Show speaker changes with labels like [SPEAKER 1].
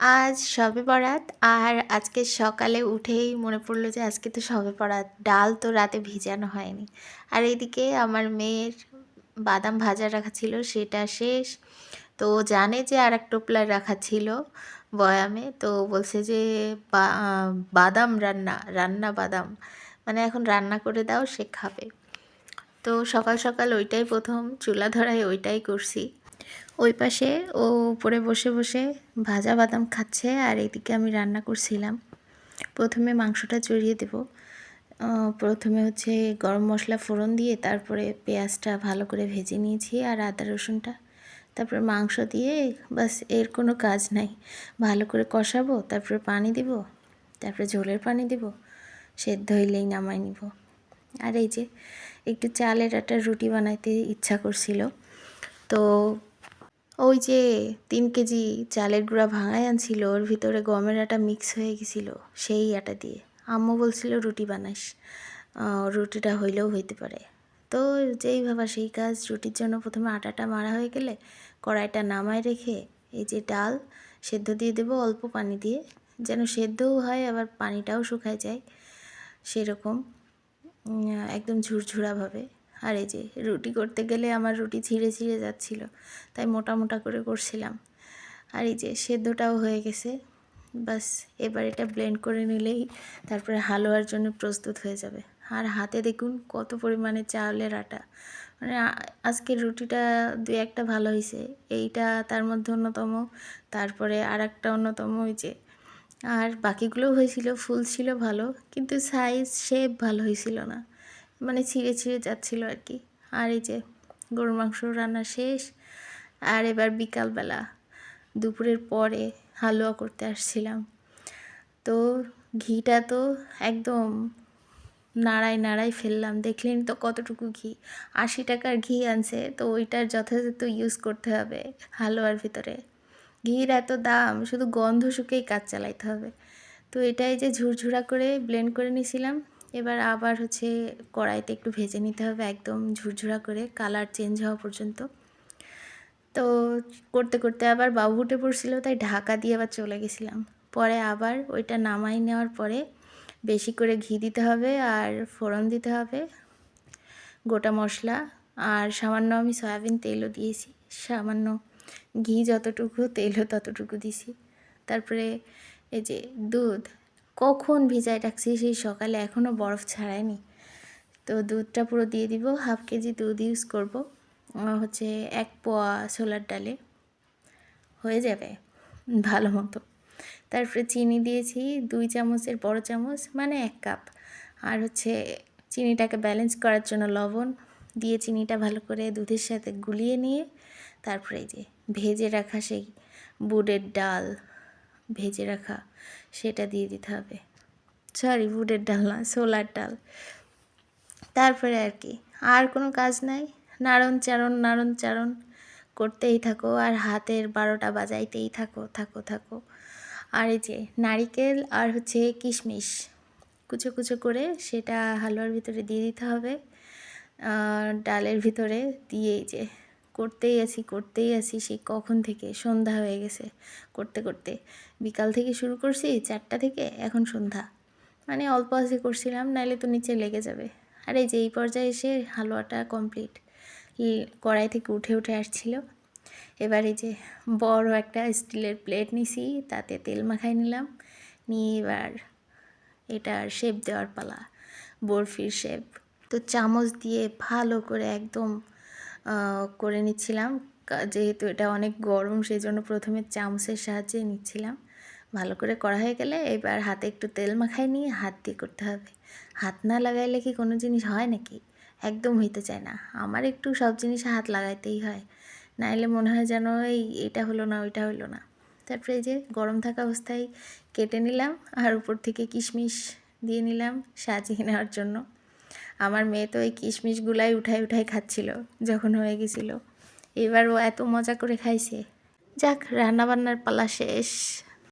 [SPEAKER 1] আজ শবে বরাত। আর আজকে সকালে উঠেই মনে পড়ল যে আজকে তো শবে বরাত। ডাল তো রাতে ভিজানো হয়নি। আর এইদিকে আমার মেয়ের বাদাম ভাজা রাখা ছিল, সেটা শেষ। তো জানে যে আর এক টোপলা রাখা ছিল বয়ামে। তো বলছে যে বাদাম রান্না রান্না বাদাম। মানে এখন রান্না করে দাও, সে খাবে। তো সকাল সকাল ওইটাই প্রথম, চুলা ধরায় ওইটাই করছি। ওই পাশে ও উপরে বসে বসে ভাজা বাদাম খাচ্ছে আর এদিকে আমি রান্না করছিলাম। প্রথমে মাংসটা চড়িয়ে দেব। প্রথমে হচ্ছে গরম মশলা ফোড়ন দিয়ে তারপরে পেঁয়াজটা ভালো করে ভেজে নিয়েছি আর আদা রসুনটা। তারপরে মাংস দিয়ে বাসের কোনো কাজ নাই। ভালো করে কষাবো, তারপরে পানি দিব, তারপরে ঝোলের পানি দিব, সেদ্ধ হইলেই নামাই নিব। আর এই যে একটু চালের একটা রুটি বানাইতে ইচ্ছা করছিল, তো ওই যে তিন কেজি চালের গুঁড়া ভাঙাই আনছিল ওর ভিতরে গমের আটা মিক্স হয়ে গেছিল সেই আটা দিয়ে। আম্মু বলছিল রুটি বানাইস আহ, রুটিটা হইলেও হইতে পারে। তো যেই ভাবা সেই কাজ রুটির জন্য প্রথমে আটাটা মারা হয়ে গেলে কড়াইটা নামায় রেখে এই যে ডাল সেদ্ধ দিয়ে দেবো অল্প পানি দিয়ে যেন সেদ্ধও হয় আবার পানিটাও শুকায় যায় সেরকম একদম ঝুরঝুরাভাবে আর এই যে রুটি করতে গেলে আমার রুটি ছিঁড়ে ছিঁড়ে যাচ্ছিল, তাই মোটা মোটা করে করছিলাম। আর এই যে সেদ্ধটাও হয়ে গেছে বাস এবার এটা ব্লেন্ড করে নিলেই তারপরে হালুয়ার জন্য প্রস্তুত হয়ে যাবে। আর হাতে দেখুন কত পরিমাণে চাউলের আটা। মানে আজকের রুটিটা দু একটা ভালো হয়েছে, এইটা তার মধ্যে অন্যতম, তারপরে আর একটা অন্যতম যে। আর বাকিগুলোও হয়েছিল, ফুল ছিল ভালো, কিন্তু সাইজ শেপ ভালো হয়েছিল না। মানে ছিঁড়ে ছিঁড়ে যাচ্ছিল আর কি। আর এই যে গরুর মাংস রান্না শেষ, আর এবার বিকালবেলা দুপুরের পরে হালুয়া করতে আসছিলাম। তো ঘিটা তো একদম নাড়াই নাড়াই ফেললাম। দেখলেন তো কতটুকু ঘি। আশি টাকার ঘি আনছে, তো ওইটার যথাযথ ইউজ করতে হবে হালুয়ার ভিতরে। ঘির এত দাম, শুধু গন্ধ শুকেই কাজ চালাইতে হবে। তো এটাই যে ঝুরঝুরা করে ব্লেন্ড করে নিয়েছিলাম এবার আবার হচ্ছে কড়াইতে একটু ভেজে নিতে হবে একদম ঝুরঝুরা করে, কালার চেঞ্জ হওয়া পর্যন্ত। তো করতে করতে আবার বাবু উঠে পড়ছিল, তাই ঢাকা দিয়ে আবার চলে গেছিলাম। পরে আবার ওইটা নামাই নেওয়ার পরে বেশি করে ঘি দিতে হবে আর ফোড়ন দিতে হবে, গোটা মশলা আর সামান্য আমি সয়াবিন তেলও দিয়েছি। সামান্য ঘি যতটুকু, তেলও ততটুকু দিছি। তারপরে এই যে দুধ কখন ভিজায় রাখছি সেই সকালে এখনও বরফ ছাড়ায়নি। তো দুধটা পুরো দিয়ে দিব, হাফ কেজি দুধ ইউজ করব। হচ্ছে এক পোয়া ছোলার ডালে। হয়ে যাবে? ভালো মতো। তারপরে চিনি দিয়েছি, দুই চামচের বড় চামচ মানে এক কাপ। আর হচ্ছে চিনিটাকে ব্যালেন্স করার জন্য লবণ দিয়ে চিনিটা ভালো করে দুধের সাথে গুলিয়ে নিয়ে, তারপরে এই যে ভেজে রাখা সেই বুটের ডাল ভেজে রাখা, সেটা দিয়ে দিতে হবে। সরি বুটের ডাল না, ছোলার ডাল। তারপরে আর কি, আর কোনো কাজ নাই। নাড়ন চারণ নাড়ন চারণ করতেই থাকো আর হাতের বারোটা বাজাইতেই থাকো থাকো থাকো। আর এই যে নারিকেল আর হচ্ছে কিশমিশ, কুচো কুচো করে সেটা হালুয়ার ভিতরে দিয়ে দিতে হবে। ডালের ভিতরে দিয়ে এই যে করতেই আছি করতেই আছি সেই কখন থেকে? সন্ধ্যা হয়ে গেছে। করতে করতে। বিকাল থেকে শুরু করছি, চারটা থেকে এখন সন্ধ্যা। মানে অল্প আজকে করছিলাম, নাইলে তো নিচে লেগে যাবে। আর এই যে এই পর্যায়ে এসে হালুয়াটা কমপ্লিট কড়াই থেকে উঠে উঠে আসছিল। এবার এই যে বড় একটা স্টিলের প্লেট নিছি, তাতে তেল মাখাই নিলাম। নিয়ে এবার এটার শেপ দেওয়ার পালা, বরফির শেপ তো চামচ দিয়ে ভালো করে একদম করে নিচ্ছিলাম। যেহেতু এটা অনেক গরম সেই জন্য প্রথমে চামচের সাহায্যে নিচ্ছিলাম। ভালো করে করা হয়ে গেলে এবার হাতে একটু তেল মাখাই নিয়ে হাত দিয়ে করতে হবে। হাত না লাগাইলে কি কোনো জিনিস হয় নাকি? একদম হইতে চায় না। আমার একটু সব জিনিসে হাত লাগাইতেই হয়। নাইলে মনে হয় যেন এই, এটা হলো না, ওইটা হলো না। তারপরে যে গরম থাকা অবস্থায় কেটে নিলাম আর উপর থেকে কিশমিশ দিয়ে নিলাম সাজিয়ে নেওয়ার জন্য। আমার মেয়ে তো এই কিশমিশগুলাই উঠাই উঠাই খাচ্ছিল যখন হয়ে গেছিল। এবার ও এত মজা করে খাইছে। যাক, রান্নাবান্নার পালা শেষ।